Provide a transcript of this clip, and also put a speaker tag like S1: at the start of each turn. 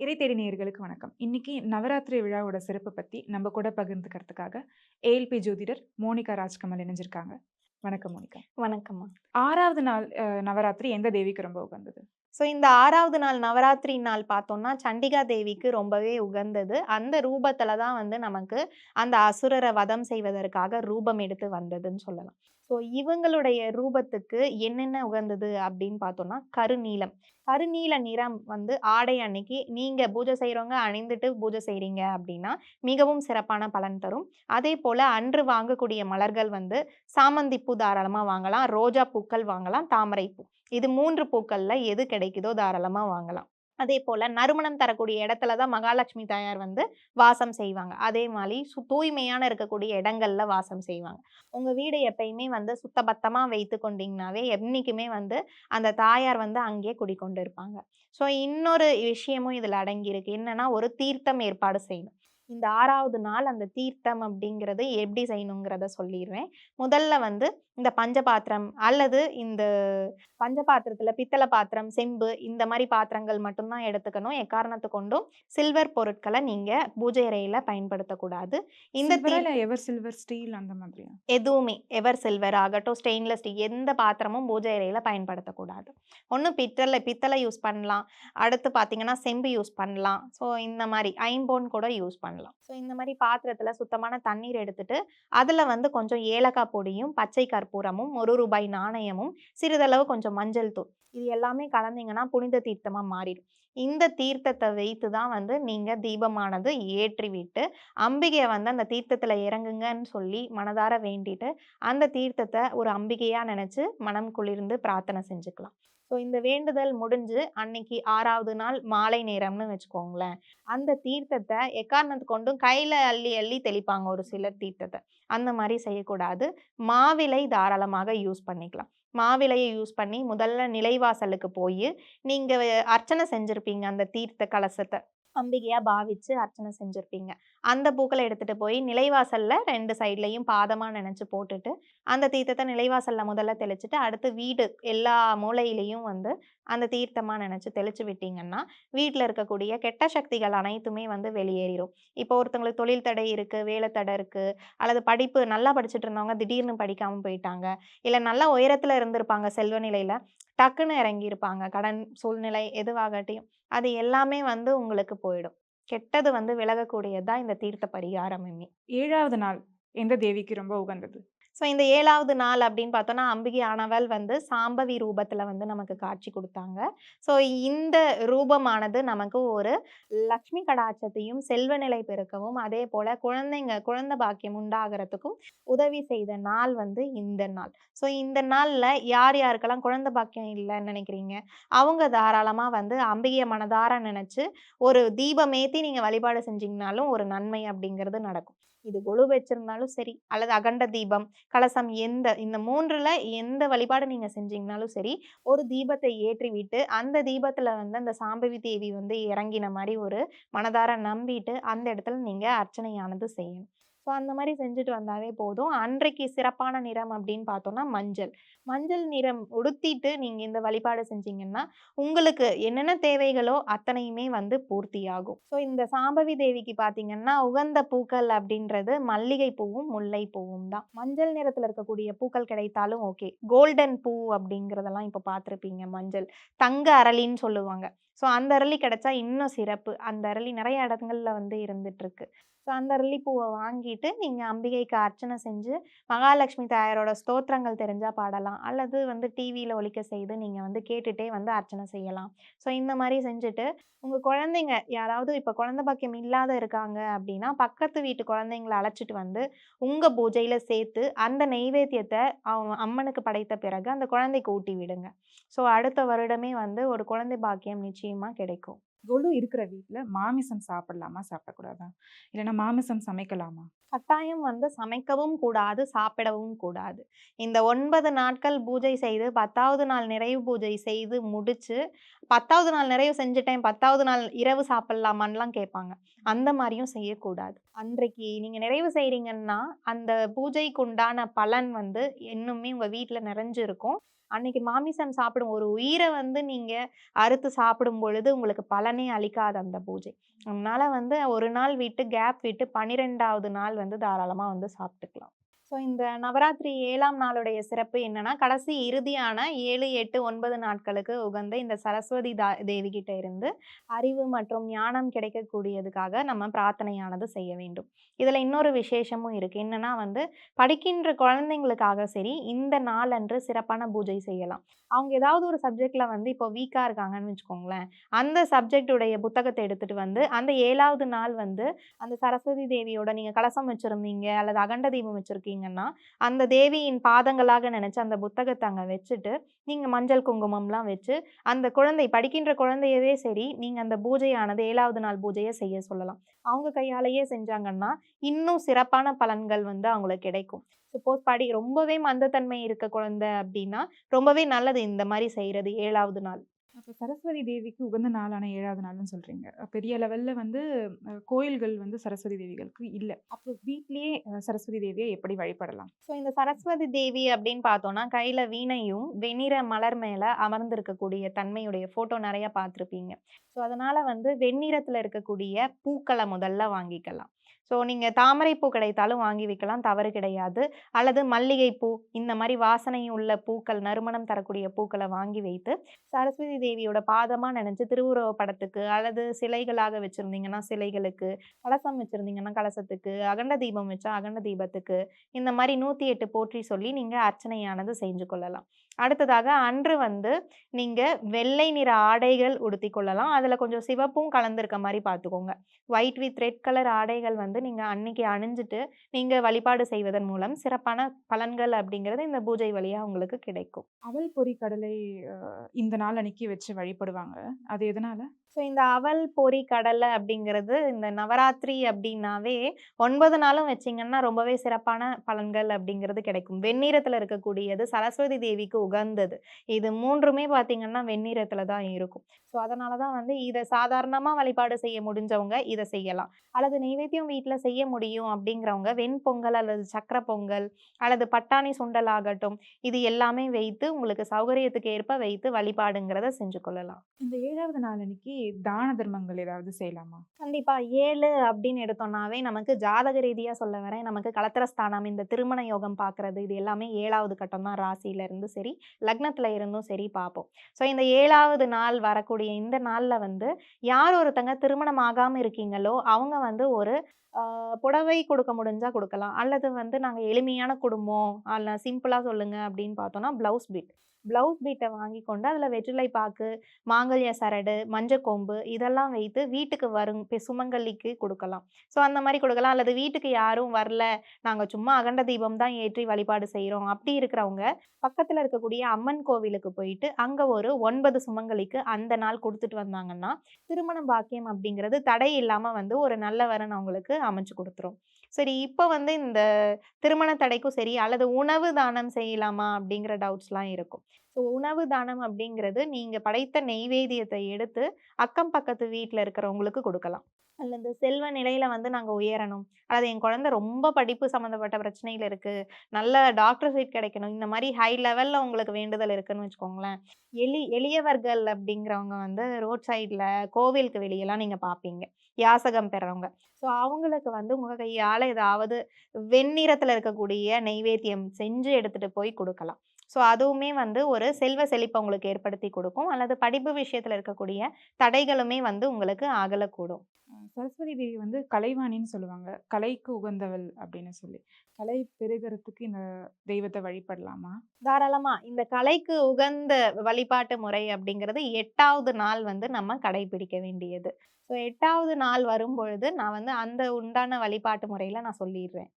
S1: இறைத்தேடி நேயர்களுக்கு வணக்கம். இன்னைக்கு நவராத்திரி விழாவோட சிறப்பு பத்தி நம்ம கூட பகிர்ந்துக்கிறதுக்காக ஏஎல்பி ஜோதிடர் மோனிகா ராஜ்கமல் இணைஞ்சிருக்காங்க. வணக்கம் மோனிகா.
S2: வணக்கம்மா.
S1: ஆறாவது நாள் நவராத்திரி எந்த தேவிக்கு ரொம்ப உகந்தது?
S2: ஸோ இந்த ஆறாவது நாள் நவராத்திரி நாள் பார்த்தோம்னா சண்டிகா தேவிக்கு ரொம்பவே உகந்தது. அந்த ரூபத்துல தான் வந்து நமக்கு அந்த அசுரரை வதம் செய்வதற்காக ரூபம் எடுத்து வந்ததுன்னு சொல்லலாம். ஸோ இவங்களுடைய ரூபத்துக்கு என்னென்ன உகந்தது அப்படின்னு பார்த்தோம்னா கருநீலம். கருநீல நிறம் வந்து ஆடை அன்னைக்கு நீங்கள் பூஜை செய்கிறவங்க அணிந்துட்டு பூஜை செய்கிறீங்க அப்படின்னா மிகவும் சிறப்பான பலன் தரும். அதே போல் அன்று வாங்கக்கூடிய மலர்கள் வந்து சாமந்தி பூ தாராளமாக வாங்கலாம் ரோஜா பூக்கள் வாங்கலாம் தாமரை பூ. இது மூன்று பூக்களில் எது கிடைக்குதோ தாராளமாக வாங்கலாம். அதே போல் நறுமணம் தரக்கூடிய இடத்துல தான் மகாலட்சுமி தாயார் வந்து வாசம் செய்வாங்க. அதே மாதிரி சு தூய்மையான இருக்கக்கூடிய இடங்கள்ல வாசம் செய்வாங்க. உங்க வீடு எப்பயுமே வந்து சுத்தபத்தமா வைத்து கொண்டீங்கன்னாவே என்னைக்குமே வந்து அந்த தாயார் வந்து அங்கேயே குடிக்கொண்டு இருப்பாங்க. ஸோ இன்னொரு விஷயமும் இதில் அடங்கியிருக்கு. என்னன்னா ஒரு தீர்த்தம் ஏற்பாடு செய்யணும். இந்த ஆறாவது நாள் அந்த தீர்த்தம் அப்படிங்கிறது எப்படி செய்யணுங்கிறத சொல்லிடுவேன் முதல்ல வந்து இந்த பஞ்சபாத்திரம் அல்லது இந்த பஞ்சபாத்திரத்துல பித்தளை பாத்திரம் செம்பு இந்த மாதிரி பாத்திரங்கள் மட்டும்தான் எடுத்துக்கணும். எக்காரணத்து கொண்டும் சில்வர் பொருட்களை நீங்க பூஜை அறையில பயன்படுத்தக்கூடாது. இந்த
S1: எவர் சில்வர் ஸ்டீல் அந்த மாதிரியா?
S2: எதுவுமே எவர் சில்வர் ஆகட்டும் ஸ்டெயின்லெஸ் ஸ்டீல் எந்த பாத்திரமும் பூஜை அறையில பயன்படுத்தக்கூடாது. ஒன்று பித்தளை பித்தளை யூஸ் பண்ணலாம். அடுத்து பார்த்தீங்கன்னா செம்பு யூஸ் பண்ணலாம். ஸோ இந்த மாதிரி ஐம்போன் கூட யூஸ் பண்ணலாம். ஸோ இந்த மாதிரி பாத்திரத்தில் சுத்தமான தண்ணீர் எடுத்துட்டு அதில் வந்து கொஞ்சம் ஏலக்காய் பொடியும் பச்சை கற்பூரமும் ஒரு ரூபாய் நாணயமும் சிறிதளவு கொஞ்சம் மஞ்சள் தூள். இது எல்லாமே கலந்தீங்கன்னா புனித தீர்த்தமாக மாறிடும். இந்த தீர்த்தத்தை வைத்து தான் வந்து நீங்கள் தீபமானது ஏற்றி விட்டு அம்பிகையை வந்து அந்த தீர்த்தத்தில் இறங்குங்கன்னு சொல்லி மனதார வேண்டிட்டு அந்த தீர்த்தத்தை ஒரு அம்பிகையாக நினச்சி மனம் குளிர்ந்து பிரார்த்தனை செஞ்சுக்கலாம். ஸோ இந்த வேண்டுதல் முடிஞ்சு அன்னைக்கு ஆறாவது நாள் மாலை நேரம்னு வச்சுக்கோங்களேன். அந்த தீர்த்தத்தை எக்காரணத்து கொண்டும் கையில அள்ளி அள்ளி தெளிப்பாங்க ஒரு சிலர் தீர்த்தத்தை. அந்த மாதிரி செய்யக்கூடாது. மாவிலை தாராளமாக யூஸ் பண்ணிக்கலாம். மாவிலையை யூஸ் பண்ணி முதல்ல நிலைவாசலுக்கு போய் நீங்க அர்ச்சனை செஞ்சிருப்பீங்க அந்த தீர்த்த கலசத்தை. அம்பிகையாக பாவிச்சு அர்ச்சனை செஞ்சுருப்பீங்க. அந்த பூக்களை எடுத்துகிட்டு போய் நிலைவாசலில் ரெண்டு சைட்லையும் பாதமாக நினச்சி போட்டுட்டு அந்த தீர்த்தத்தை நிலைவாசலில் முதல்ல தெளிச்சுட்டு அடுத்து வீடு எல்லா மூலையிலையும் வந்து அந்த தீர்த்தமாக நினச்சி தெளிச்சு விட்டீங்கன்னா வீட்டில் இருக்கக்கூடிய கெட்ட சக்திகள் அனைத்துமே வந்து வெளியேறிடும் இப்போ ஒருத்தவங்களுக்கு தொழில் தடை இருக்குது வேலை தடை இருக்குது அல்லது படிப்பு நல்லா படிச்சுட்டு இருந்தவங்க திடீர்னு படிக்காமல் போயிட்டாங்க இல்லை நல்லா உயரத்தில் இருந்திருப்பாங்க செல்வ நிலையில் டக்குன்னு இறங்கி இருப்பாங்க கடன் சூழ்நிலை எதுவாகட்டையும். அது எல்லாமே வந்து உங்களுக்கு போயிடும். கெட்டது வந்து விலகக்கூடியதுதான் இந்த தீர்த்த பரிகாரமுமே.
S1: ஏழாவது நாள் எந்த தேவிக்கு ரொம்ப உகந்தது?
S2: ஸோ இந்த ஏழாவது நாள் அப்படின்னு பார்த்தோன்னா அம்பிகை ஆனவள் வந்து சாம்பவி ரூபத்தில் வந்து நமக்கு காட்சி கொடுத்தாங்க. ஸோ இந்த ரூபமானது நமக்கு ஒரு லக்ஷ்மி கடாட்சத்தையும் செல்வ நிலை பெருக்கவும் அதே போல் குழந்தைங்க குழந்தை பாக்கியம் உண்டாகிறதுக்கும் உதவி செய்த நாள் வந்து இந்த நாள். ஸோ இந்த நாளில் யார் யாருக்கெல்லாம் குழந்தை பாக்கியம் இல்லைன்னு நினைக்கிறீங்க? அவங்க தாராளமாக வந்து அம்பிகையை மனதார நினச்சி ஒரு தீபமேத்தி நீங்கள் வழிபாடு செஞ்சீங்கனாலும் ஒரு நன்மை அப்படிங்கிறது நடக்கும். இது கொழு வச்சிருந்தாலும் சரி அல்லது அகண்ட தீபம் கலசம் எந்த இந்த மூன்றுல எந்த வழிபாடு நீங்க செஞ்சீங்கனாலும் சரி ஒரு தீபத்தை ஏற்றி விட்டு அந்த தீபத்துல வந்து அந்த சாம்பவி தேவி வந்து இறங்கின மாதிரி ஒரு மனதார நம்பிட்டு அந்த இடத்துல நீங்க அர்ச்சனையானது செய்யணும். ஸோ அந்த மாதிரி செஞ்சுட்டு வந்தாவே போதும். அன்றைக்கு சிறப்பான நிறம் அப்படின்னு பார்த்தோம்னா மஞ்சள். மஞ்சள் நிறம் உடுத்திட்டு நீங்கள் இந்த வழிபாடு செஞ்சீங்கன்னா உங்களுக்கு என்னென்ன தேவைகளோ அத்தனையுமே வந்து பூர்த்தியாகும். ஸோ இந்த சாம்பவி தேவிக்கு பார்த்தீங்கன்னா உகந்த பூக்கள் அப்படின்றது மல்லிகை பூவும் முல்லை பூவும் தான். மஞ்சள் நிறத்தில் இருக்கக்கூடிய பூக்கள் கிடைத்தாலும் ஓகே. கோல்டன் பூ அப்படிங்கிறதெல்லாம் இப்போ பார்த்துருப்பீங்க மஞ்சள். தங்க அரளின்னு சொல்லுவாங்க. ஸோ அந்த அரளி கிடைச்சா இன்னும் சிறப்பு. அந்த அரளி நிறைய இடங்கள்ல வந்து இருந்துட்டு இருக்கு ஸோ அந்த அரளிப்பூவை பூவை வாங்கிட்டு நீங்கள் அம்பிகைக்கு அர்ச்சனை செஞ்சு மகாலட்சுமி தாயாரோட ஸ்தோத்திரங்கள் தெரிஞ்சால் பாடலாம். அல்லது வந்து டிவியில் ஒழிக்க செய்து நீங்கள் வந்து கேட்டுகிட்டே வந்து அர்ச்சனை செய்யலாம். ஸோ இந்த மாதிரி செஞ்சுட்டு உங்கள் குழந்தைங்க யாராவது இப்போ குழந்தை பாக்கியம் இல்லாத இருக்காங்க அப்படின்னா பக்கத்து வீட்டு குழந்தைங்களை அழைச்சிட்டு வந்து உங்கள் பூஜையில் சேர்த்து அந்த நெய்வேத்தியத்தை அவங்க அம்மனுக்கு படைத்த பிறகு அந்த குழந்தைக்கு ஊட்டி விடுங்க. ஸோ அடுத்த வருடமே வந்து ஒரு குழந்தை பாக்கியம் நிச்சயமாக கிடைக்கும்.
S1: கொலு இருக்கிற வீட்டில் மாமிசம் சாப்பிடலாமா சாப்பிடக்கூடாதா? இல்லைன்னா மாமிசம் சமைக்கலாமா?
S2: கட்டாயம் வந்து சமைக்கவும் கூடாது சாப்பிடவும் கூடாது. இந்த ஒன்பது நாட்கள் பூஜை செய்து பத்தாவது நாள் நிறைவு பூஜை செய்து முடிச்சு பத்தாவது நாள் நிறைவு செஞ்சுட்டேன் பத்தாவது நாள் இரவு சாப்பிடலாமான்லாம் கேட்பாங்க. அந்த மாதிரியும் செய்யக்கூடாது. அன்றைக்கு நீங்கள் நிறைவு செய்கிறீங்கன்னா அந்த பூஜைக்கு உண்டான பலன் வந்து இன்னுமே உங்கள் வீட்டில் நிறைஞ்சிருக்கும். அன்னைக்கு மாமிசம் சாப்பிடும் ஒரு உயிரை வந்து நீங்க அறுத்து சாப்பிடும் பொழுது உங்களுக்கு பலனே அளிக்காது அந்த பூஜை. அதனால வந்து ஒரு நாள் விட்டு கேப் விட்டு பன்னிரெண்டாவது நாள் வந்து தாராளமா வந்து சாப்பிட்டுக்கலாம். இந்த நவராத்திரி ஏழாம் நாளுடைய சிறப்பு என்னன்னா கடைசி இறுதியான ஏழு எட்டு ஒன்பது நாட்களுக்கு உகந்த இந்த சரஸ்வதி தா தேவி கிட்ட இருந்து அறிவு மற்றும் ஞானம் கிடைக்கக்கூடியதுக்காக நம்ம பிரார்த்தனையானது செய்ய வேண்டும். இதில் இன்னொரு விசேஷமும் இருக்குது என்னன்னா வந்து படிக்கின்ற குழந்தைங்களுக்காக சரி இந்த நாளன்று சிறப்பான பூஜை செய்யலாம். அவங்க ஏதாவது ஒரு சப்ஜெக்டில் வந்து இப்போ வீக்காக இருக்காங்கன்னு வச்சுக்கோங்களேன் அந்த சப்ஜெக்டுடைய புத்தகத்தை எடுத்துகிட்டு வந்து அந்த ஏழாவது நாள் வந்து அந்த சரஸ்வதி தேவியோட நீங்கள் கலசம் வச்சுருந்தீங்க அல்லது அகண்ட தீபம் வச்சுருக்கீங்கன்னா அந்த தேவியின் பாதங்களாக நினச்சி அந்த புத்தகத்தை அங்கே வச்சுட்டு நீங்கள் மஞ்சள் குங்குமம்லாம் வச்சு அந்த குழந்தை படிக்கின்ற குழந்தையவே சரி நீங்கள் அந்த பூஜையானது ஏழாவது நாள் பூஜையை செய்ய சொல்லலாம். அவங்க கையாலேயே செஞ்சாங்கன்னா இன்னும் சிறப்பான பலன்கள் வந்து அவங்களுக்கு கிடைக்கும். சப்போஸ் படி ரொம்பவே மந்தத்தன்மை இருக்க குழந்தை அப்படின்னா ரொம்பவே நல்லது இந்த மாதிரி செய்கிறது ஏழாவது நாள்.
S1: அப்போ சரஸ்வதி தேவிக்கு உகந்த நாளான ஏழாவது நாள்னு சொல்கிறீங்க பெரிய லெவலில் வந்து கோயில்கள் வந்து சரஸ்வதி தேவிகளுக்கு இல்லை. அப்போ வீட்லேயே சரஸ்வதி தேவியை எப்படி வழிபடலாம்?
S2: ஸோ இந்த சரஸ்வதி தேவி அப்படின்னு பார்த்தோன்னா கையில் வீணையும் வெண்ணிற மலர் மேலே அமர்ந்திருக்கக்கூடிய தன்மையுடைய ஃபோட்டோ நிறையா பார்த்துருப்பீங்க. ஸோ அதனால் வந்து வெண்ணிறத்தில் இருக்கக்கூடிய பூக்களை முதல்ல வாங்கிக்கலாம். ஸோ நீங்கள் தாமரைப்பூ கிடைத்தாலும் வாங்கி வைக்கலாம் தவறு கிடையாது. அல்லது மல்லிகைப்பூ இந்த மாதிரி வாசனை உள்ள பூக்கள் நறுமணம் தரக்கூடிய பூக்களை வாங்கி வைத்து சரஸ்வதி தேவியோட பாதமாக நினச்சி திருவுருவ படத்துக்கு அல்லது சிலைகளாக வச்சுருந்தீங்கன்னா சிலைகளுக்கு கலசம் வச்சுருந்தீங்கன்னா கலசத்துக்கு அகண்ட தீபம் வச்சா அகண்ட தீபத்துக்கு இந்த மாதிரி நூற்றி எட்டு போற்றி சொல்லி நீங்கள் அர்ச்சனையானது செஞ்சு கொள்ளலாம். அடுத்ததாக அன்று வந்து நீங்கள் வெள்ளை நிற ஆடைகள் உடுத்தி கொள்ளலாம். அதில் கொஞ்சம் சிவப்பும் கலந்துருக்க மாதிரி பார்த்துக்கோங்க. ஒயிட் வித் ரெட் கலர் ஆடைகள் வந்து நீங்கள் அன்னைக்கு அணிஞ்சிட்டு நீங்கள் வழிபாடு செய்வதன் மூலம் சிறப்பான பலன்கள் அப்படிங்கிறது இந்த பூஜை வழியாக உங்களுக்கு கிடைக்கும்.
S1: அவல் பொரி கடலை இந்த நாள் அன்னைக்கு வச்சு வழிபடுவாங்க. அது எதனால?
S2: ஸோ இந்த அவல் பொறி கடலை அப்படிங்கிறது இந்த நவராத்திரி அப்படின்னாவே ஒன்பது நாளும் வச்சிங்கன்னா ரொம்பவே சிறப்பான பலன்கள் அப்படிங்கிறது கிடைக்கும். வெண்ணிறத்தில் இருக்கக்கூடியது சரஸ்வதி தேவிக்கு உகந்தது. இது மூன்றுமே பார்த்திங்கன்னா வெண்ணிறத்தில் தான் இருக்கும். ஸோ அதனால தான் வந்து இதை சாதாரணமாக வழிபாடு செய்ய முடிஞ்சவங்க இதை செய்யலாம். அல்லது நெய்வேத்தியம் வீட்டில் செய்ய முடியும் அப்படிங்கிறவங்க வெண்பொங்கல் அல்லது சக்கர பொங்கல் அல்லது பட்டாணி சுண்டல் ஆகட்டும் இது எல்லாமே வைத்து உங்களுக்கு சௌகரியத்துக்கு ஏற்ப வைத்து வழிபாடுங்கிறத செஞ்சு கொள்ளலாம்.
S1: இந்த ஏழாவது நாள் அன்னைக்கு தான தர்மங்கள் ஏதாவது செய்யலாமா?
S2: கண்டிப்பா. ஏழு அப்படின்னு எடுத்தோம்னாவே நமக்கு ஜாதக ரீதியா சொல்ல வரேன். நமக்கு கலத்திரஸ்தானம் இந்த திருமண யோகம் பார்க்கறது இது எல்லாமே ஏழாவது கட்டம் தான் ராசியில இருந்து சரி லக்னத்துல இருந்தும் சரி பார்ப்போம் ஸோ இந்த ஏழாவது நாள் வரக்கூடிய இந்த நாள்ல வந்து யார் ஒருத்தங்க திருமணம் ஆகாம இருக்கீங்களோ அவங்க வந்து ஒரு புடவை கொடுக்க முடிஞ்சா கொடுக்கலாம். அல்லது வந்து நாங்க எளிமையான குடும்பம் அல்ல சிம்பிளா சொல்லுங்க அப்படின்னு பார்த்தோம்னா பிளவுஸ் பிட். பிளவுஸ் பீட்டை வாங்கி கொண்டு அதில் வெற்றிலை பாக்கு மாங்கல்ய சரடு மஞ்சக்கொம்பு இதெல்லாம் வைத்து வீட்டுக்கு வரும் சுமங்கலிக்கு கொடுக்கலாம். ஸோ அந்த மாதிரி கொடுக்கலாம். அல்லது வீட்டுக்கு யாரும் வரல நாங்கள் சும்மா அகண்ட தீபம் தான் ஏற்றி வழிபாடு செய்கிறோம் அப்படி இருக்கிறவங்க பக்கத்தில் இருக்கக்கூடிய அம்மன் கோவிலுக்கு போயிட்டு அங்கே ஒரு ஒன்பது சுமங்கலிக்கு அந்த நாள் கொடுத்துட்டு வந்தாங்கன்னா திருமண பாக்கியம் அப்படிங்கிறது தடை இல்லாமல் வந்து ஒரு நல்ல வரன் அவங்களுக்கு அமைச்சு கொடுத்துரும். சரி இப்போ வந்து இந்த திருமண தடைக்கும் சரி அல்லது உணவு தானம் செய்யலாமா அப்படிங்கிற டவுட்ஸ்லாம் இருக்கும். ஸோ உணவு தானம் அப்படிங்கிறது நீங்கள் படைத்த நெய்வேத்தியத்தை எடுத்து அக்கம் பக்கத்து வீட்டில் இருக்கிறவங்களுக்கு கொடுக்கலாம். அல்லது செல்வ நிலையில வந்து நாங்கள் உயரணும். அதாவது என் குழந்தை ரொம்ப படிப்பு சம்மந்தப்பட்ட பிரச்சனையில் இருக்குது நல்ல டாக்டர் சீட் கிடைக்கணும். இந்த மாதிரி ஹை லெவலில் உங்களுக்கு வேண்டுதல் இருக்குன்னு வச்சுக்கோங்களேன். எளி எளியவர்கள் அப்படிங்கிறவங்க வந்து ரோட் சைடில் கோவிலுக்கு வெளியெல்லாம் நீங்கள் பார்ப்பீங்க. யாசகம் பெறவங்க. ஸோ அவங்களுக்கு வந்து உங்கள் கையால் ஏதாவது வெண்ணிறத்தில் இருக்கக்கூடிய நெய்வேத்தியம் செஞ்சு எடுத்துகிட்டு போய் கொடுக்கலாம். ஸோ அதுவுமே வந்து ஒரு செல்வ செழிப்பை உங்களுக்கு ஏற்படுத்தி கொடுக்கும். அல்லது படிப்பு விஷயத்தில் இருக்கக்கூடிய தடைகளுமே வந்து உங்களுக்கு அகலக்கூடும்.
S1: சரஸ்வதி தேவி வந்து கலைவாணின்னு சொல்லுவாங்க. கலைக்கு உகந்தவள் அப்படின்னு சொல்லி. கலை பெருகிறதுக்கு இந்த தெய்வத்தை வழிபடலாமா?
S2: தாராளமா. இந்த கலைக்கு உகந்த வழிபாட்டு முறை அப்படிங்கிறது எட்டாவது நாள் வந்து நம்ம கடைபிடிக்க வேண்டியது. ஸோ எட்டாவது நாள் வரும் பொழுது நான் வந்து அந்த உண்டான வழிபாட்டு முறையில நான் சொல்லிடுறேன்.